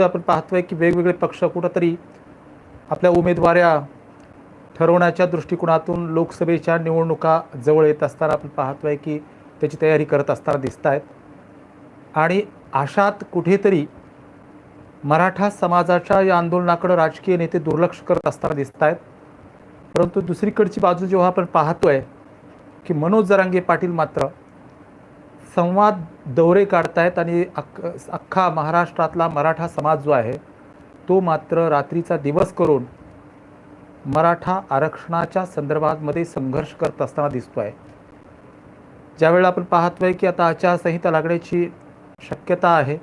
आपण पाहतोय की वेगवेगळे पक्ष कुठंतरी आपल्या उमेदवाऱ्या ठरवण्याच्या दृष्टिकोनातून लोकसभेच्या निवडणुका जवळ येत असताना आपण पाहतोय की त्याची तयारी करत असताना दिसत आहेत आणि अशात कुठेतरी मराठा समाजाच्या या आंदोलनाकडं राजकीय नेते दुर्लक्ष करत असताना दिसत आहेत परंतु दुसरीकडची बाजू जेव्हा आपण पाहतोय की मनोज जरांगे पाटील मात्र संवाद दौरे काढतायत आणि अख अख्खा महाराष्ट्रातला मराठा समाज जो आहे तो मात्र रात्रीचा दिवस करून मराठा आरक्षणाच्या संदर्भामध्ये संघर्ष करत असताना दिसतो आहे ज्यावेळेला आपण पाहतो आहे की आता आचारसंहिता लागण्याची शक्यता आहे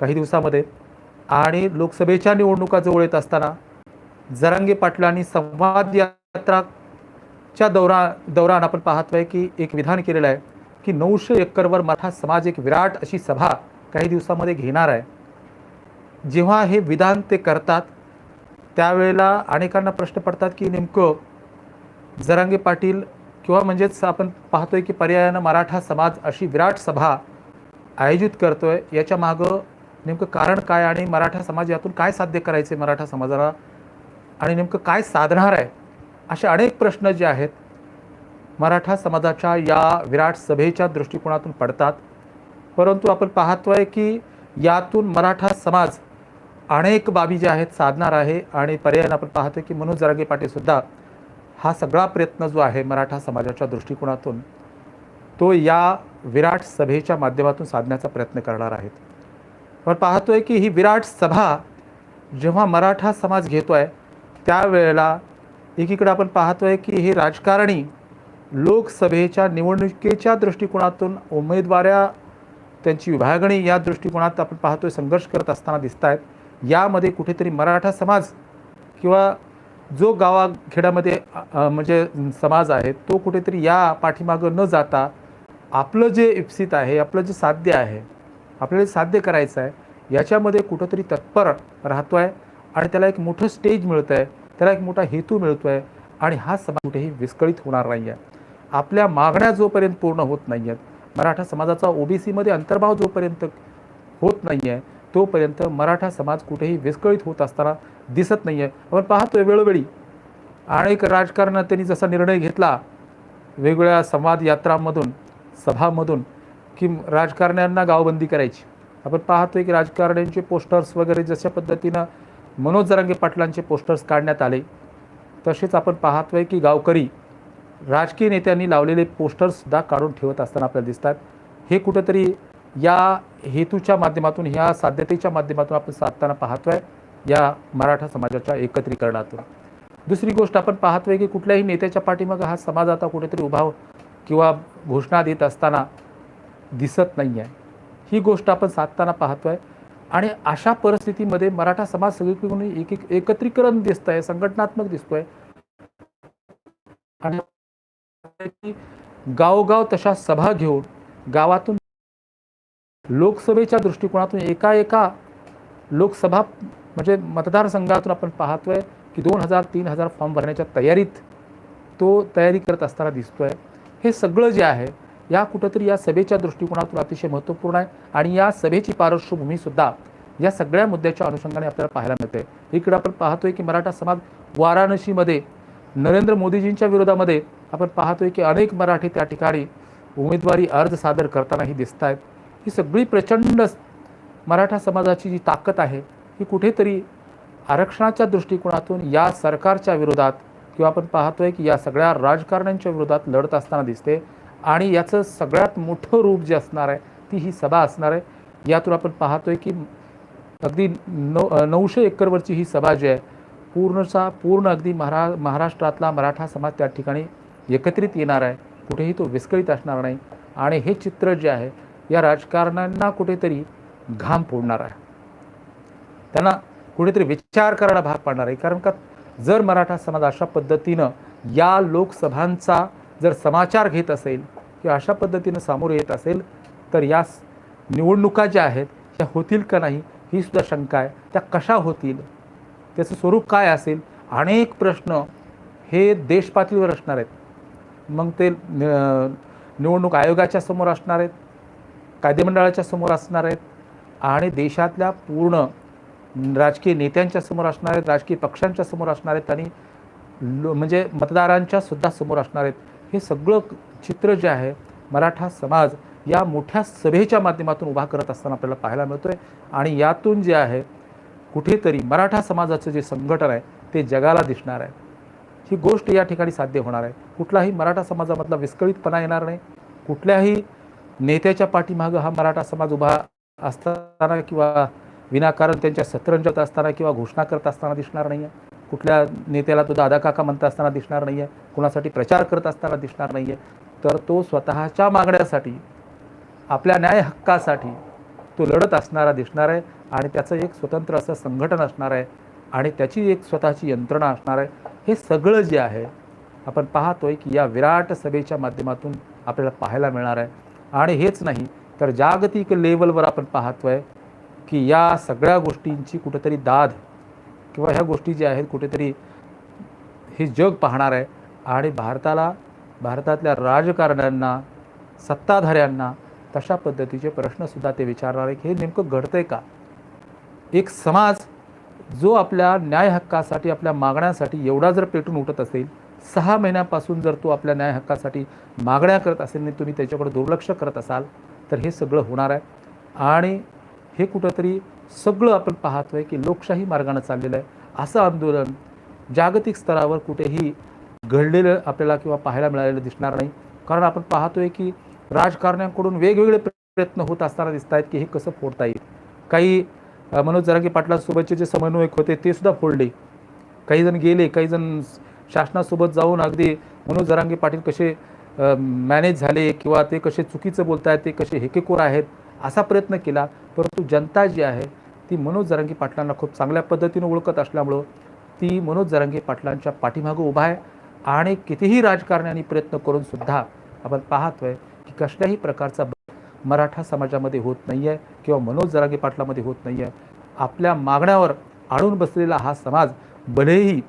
काही दिवसामध्ये आणि लोकसभेच्या निवडणुका जवळ येत असताना जरांगे पाटलांनी संवाद यात्राच्या दौरा दौरान आपण पाहतो आहे की एक विधान केलेलं आहे की नऊशे एकरवर मराठा समाज एक विराट अशी सभा काही दिवसामध्ये घेणार आहे. जेव्हा हे विधान ते करतात त्यावेळेला अनेकांना प्रश्न पडतात की नेमकं जरांगे पाटील किंवा म्हणजेच आपण पाहतोय की पर्यायानं मराठा समाज अशी विराट सभा आयोजित करतोय याच्या मागं नेमकं कारण काय आणि मराठा समाज यातून काय साध्य करायचे मराठा समाजाला आणि नेमकं काय साधणार आहे असे अनेक प्रश्न जे आहेत मराठा समाजाच्या या विराट सभेच्या दृष्टिकोनातून पडतात. परंतु आपण पाहतोय की यातून मराठा समाज अनेक बाबी ज्या आहेत साधणार आहे आणि पर्यायानं आपण पाहतोय की मनोज जरांगे पाटीलसुद्धा हा सगळा प्रयत्न जो आहे मराठा समाजाच्या दृष्टिकोनातून तो या विराट सभेच्या माध्यमातून साधण्याचा प्रयत्न करणार आहेत. पण पाहतोय की ही विराट सभा जेव्हा मराठा समाज घेतो आहे त्यावेळेला एकीकडे आपण पाहतोय की हे राजकारणी लोकसभेच्या निवडणुकीच्या दृष्टिकोनातून उमेदवाऱ्या त्यांची विभागणी या दृष्टिकोनात आपण पाहतोय संघर्ष करत असताना दिसत आहेत यामध्ये कुठेतरी मराठा समाज किंवा जो गावाखेड्यामध्ये म्हणजे समाज आहे तो कुठेतरी या पाठीमागं न जाता आपलं जे इप्सित आहे आपलं जे साध्य आहे आपल्याला साध्य करायचं आहे याच्यामध्ये कुठंतरी तत्पर राहतो आहे आणि त्याला एक मोठं स्टेज मिळतं आहे त्याला एक मोठा हेतू मिळतो आहे आणि हा समाज कुठेही विस्कळीत होणार नाही आहे आपल्या मागण्या जोपर्यंत पूर्ण होत नाही आहेत मराठा समाजाचा ओबीसीमध्ये अंतर्भाव जोपर्यंत होत नाही आहे तोपर्यंत मराठा समाज कुठेही विस्कळीत होत असताना दिसत नाही आहे आपण पाहतोय वेळोवेळी अनेक राजकारणात्यांनी जसा निर्णय घेतला वेगवेगळ्या संवाद यात्रांमधून सभामधून की राजकारण्यांना गावबंदी करायची. आपण पाहतोय की राजकारण्यांचे पोस्टर्स वगैरे जशा पद्धतीनं मनोज जरांगे पाटलांचे पोस्टर्स काढण्यात आले तसेच आपण पाहतोय की गावकरी राजकीय नेत्यांनी लावलेले पोस्टर्ससुद्धा काढून ठेवत असताना आपल्याला दिसतात. हे कुठंतरी या हेतूच्या माध्यमातून ह्या साध्यतेच्या माध्यमातून आपण साधताना पाहतोय या मराठा समाजाच्या एकत्रीकरणातून. दुसरी गोष्ट आपण पाहतोय की कुठल्याही नेत्याच्या पाठीमागं हा समाज आता कुठेतरी उभा किंवा घोषणा देत असताना दिसत नाही आहे ही गोष्ट आपण साधताना पाहतोय. आणि अशा परिस्थितीमध्ये मराठा समाज सगळीकडून एक एक एकत्रीकरण दिसत आहे संघटनात्मक दिसतोय. की गावोगाव तशा सभा घेऊन गावातून लोकसभेच्या दृष्टिकोनातून एका एका लोकसभा म्हणजे मतदारसंघातून आपण पाहतोय की दोन हजार तीन हजार फॉर्म भरण्याच्या तयारीत तो तयारी करत असताना दिसतोय. हे सगळं जे आहे या कुठंतरी या सभेच्या दृष्टिकोनातून अतिशय महत्त्वपूर्ण आहे आणि या सभेची पार्श्वभूमीसुद्धा या सगळ्या मुद्द्याच्या अनुषंगाने आपल्याला पाहायला मिळते. इकडे आपण पाहतोय की मराठा समाज वाराणसीमध्ये नरेंद्र मोदीजींच्या विरोधामध्ये आपण पाहतोय की अनेक मराठी त्या ठिकाणी उमेदवारी अर्ज सादर करतानाही दिसत आहेत ही सगळी प्रचंड मराठा समाजाची जी ताकद आहे ही कुठेतरी आरक्षणाच्या दृष्टिकोनातून या सरकारच्या विरोधात किंवा आपण पाहतोय की या सगळ्या राजकारण्यांच्या विरोधात लढत असताना दिसते आणि याचं सगळ्यात मोठं रूप जे असणार आहे ती ही सभा असणार आहे. यातून आपण पाहतोय की अगदी नऊ नऊशे एकरवरची ही सभा जी आहे पूर्णचा पूर्ण अगदी महारा महाराष्ट्रातला मराठा समाज त्या ठिकाणी एकत्रित येणार आहे. कुठेही तो विस्कळीत असणार नाही. आणि हे चित्र जे आहे या राजकारण्यांना कुठेतरी घाम फोडणार आहे. त्यांना कुठेतरी विचार करायला भाग पाडणार आहे. कारण का जर मराठा समाज अशा पद्धतीनं या लोकसभांचा जर समाचार घेत असेल किंवा अशा पद्धतीनं सामोरे येत असेल तर या निवडणुका ज्या आहेत त्या होतील का नाही ही सुद्धा शंका आहे. त्या कशा होतील त्याचं स्वरूप काय असेल अनेक प्रश्न हे देशपातळीवर असणार आहेत. मग ते न- निवडणूक आयोगाच्या समोर असणार आहेत कायदेमंडळाच्या समोर असणार आहेत आणि देशातल्या पूर्ण राजकीय नेत्यांच्या समोर असणार आहेत राजकीय पक्षांच्या समोर असणार आहेत आणि लो म्हणजे मतदारांच्या सुद्धा समोर असणार आहेत. हे सगळं चित्र जे आहे मराठा समाज या मोठ्या सभेच्या माध्यमातून उभा करत असताना आपल्याला पाहायला मिळतो आहे आणि यातून जे आहे कुठेतरी मराठा समाजाचं जे संघटन आहे ते जगाला दिसणार आहे. ही गोष्ट या ठिकाणी साध्य होणार आहे. कुठलाही मराठा समाजामधला विस्कळीतपणा येणार नाही. कुठल्याही नेत्याच्या पाठीमागं हा मराठा समाज उभा असताना किंवा विनाकारण त्यांच्या सतरंजत असताना किंवा घोषणा करत असताना दिसणार नाही आहे कुठल्या नेत्याला तो दादा काका म्हणत असताना दिसणार नाही आहे कुणासाठी प्रचार करत असताना दिसणार नाही आहे तर तो स्वतःच्या मागण्यासाठी आपल्या न्याय हक्कासाठी तो लढत असणारा दिसणार आहे आणि त्याचं एक स्वतंत्र असं संघटन असणार आहे. आणि त्याची एक स्वतःची यंत्रणा असणार आहे. हे सगळं जे आहे आपण पाहतोय की या विराट सभेच्या माध्यमातून आपल्याला पाहायला मिळणार आहे. आणि हेच नाही तर जागतिक लेवलवर आपण पाहतोय की या सगळ्या गोष्टींची कुठेतरी दाद किंवा ह्या गोष्टी ज्या आहेत कुठेतरी हे जग पाहणार आहे. आणि भारताला भारतातल्या राजकारण्यांना सत्ताधाऱ्यांना तशा पद्धतीचे प्रश्नसुद्धा ते विचारणार आहे की हे नेमकं घडतंय का? एक समाज जो आपल्या न्याय हक्कासाठी आपल्या मागण्यासाठी एवढा जर पेटून उठत असेल सहा महिन्यापासून जर तो आपल्या न्याय हक्कासाठी मागण्या करत असेल आणि तुम्ही त्याच्याकडे दुर्लक्ष करत असाल तर हे सगळं होणार आहे. आणि हे कुठंतरी सगळं आपण पाहतोय की लोकशाही मार्गानं चाललेलं आहे. असं आंदोलन जागतिक स्तरावर कुठेही घडलेलं आपल्याला किंवा पाहायला मिळालेलं दिसणार नाही. कारण आपण पाहतोय की राजकारण्यांकडून वेगवेगळे प्रयत्न होत असताना दिसत आहेत की हे कसं फोडता येईल. काही मनोज जरांगे पाटलांसोबतचे जे समन्वयक होते ते सुद्धा फोडले. काही जण गेले काही जण शासनासोबत जाऊन अगदी मनोज जरांगे पाटील कसे मॅनेज झाले किंवा ते कसे चुकीचं बोलत आहेत ते कसे हेकेकोर आहेत असा प्रयत्न केला. परंतु जनता जी आहे ती मनोज जरांगे पाटलांना खूप चांगल्या पद्धतीनं ओळखत असल्यामुळं ती मनोज जरांगे पाटलांच्या पाठीमागं उभा आहे आणि कितीही राजकारण्यांनी प्रयत्न करून सुद्धा आपण पाहतोय की कसल्याही प्रकारचा मराठा समाजामध्ये होत नाही आहे किंवा मनोज जरागे पाटलामध्ये होत नाही आहे आपल्या मागण्यावर आणून बसलेला हा समाज भलेही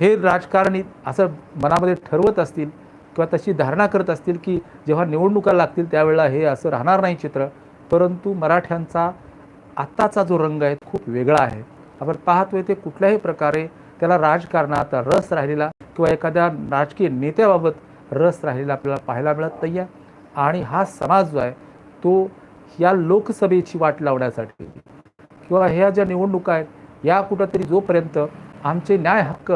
हे राजकारणी असं मनामध्ये ठरवत असतील किंवा तशी धारणा करत असतील की जेव्हा निवडणुका लागतील त्यावेळेला हे असं राहणार नाही चित्र परंतु मराठ्यांचा आत्ताचा जो रंग आहे खूप वेगळा आहे. आपण पाहतोय ते कुठल्याही प्रकारे त्याला राजकारणात रस राहिलेला किंवा एखाद्या राजकीय नेत्याबाबत रस राहिलेला आपल्याला पाहायला मिळत नाही आहे आणि हा समाज जो आहे तो या लोकसभेची वाट लावण्यासाठी. किंवा ह्या ज्या निवडणुका आहेत या कुठंतरी जोपर्यंत आमचे न्याय हक्क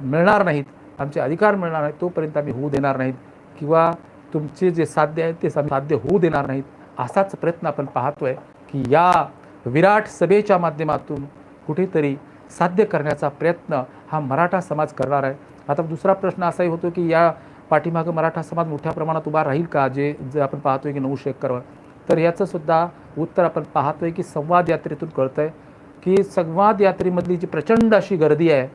मिळणार नाहीत आमचे अधिकार मिळणार नाहीत तोपर्यंत आम्ही होऊ देणार नाहीत. किंवा तुमचे जे साध्य आहेत ते आम्ही साध्य होऊ देणार नाहीत असाच प्रयत्न आपण पाहतोय की या विराट सभेच्या माध्यमातून कुठेतरी साध्य करण्याचा प्रयत्न हा मराठा समाज करणार आहे. आता दुसरा प्रश्न असाही होतो की या पाठीमागं मराठा समाज मोठ्या प्रमाणात उभा राहील का? जे जे आपण पाहतोय की नऊ एकरवर तर याचंसुद्धा उत्तर आपण पाहतोय की संवाद यात्रेतून कळतं आहे की संवाद यात्रेमधली जी प्रचंड अशी गर्दी आहे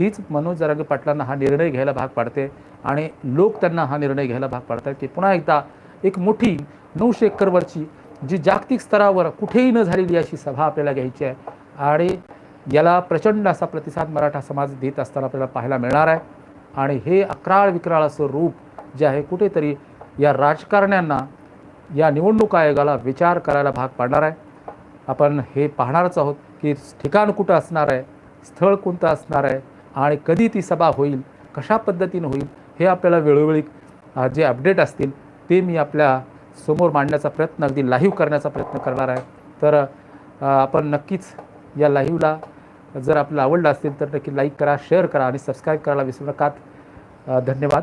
हीच मनोज जरांगे पाटलांना हा निर्णय घ्यायला भाग पाडते आणि लोक त्यांना हा निर्णय घ्यायला भाग पाडतात की पुन्हा एकदा एक मोठी नऊशे एकरवरची जी जागतिक स्तरावर कुठेही न झालेली अशी सभा आपल्याला घ्यायची आहे आणि याला प्रचंड असा प्रतिसाद मराठा समाज देत असताना आपल्याला पाहायला मिळणार आहे. आणि हे अक्राळ विक्राळ असं रूप जे आहे कुठेतरी या राजकारण्यांना या निवडणूक आयोगाला विचार करायला भाग पाडणार आहे. आपण हे पाहणारच आहोत की ठिकाण कुठं असणार आहे स्थळ कोणतं असणार आहे आणि कधी ती सभा होईल कशा पद्धतीनं होईल हे आपल्याला वेळोवेळी जे अपडेट असतील ते मी आपल्यासमोर मांडण्याचा प्रयत्न अगदी लाईव्ह करण्याचा प्रयत्न करणार आहे. तर आपण नक्कीच या लाईव्हला जर आपल्याला आवडलं असेल तर नक्की लाईक करा शेअर करा आणि सबस्क्राईब करायला विसरू नका धन्यवाद.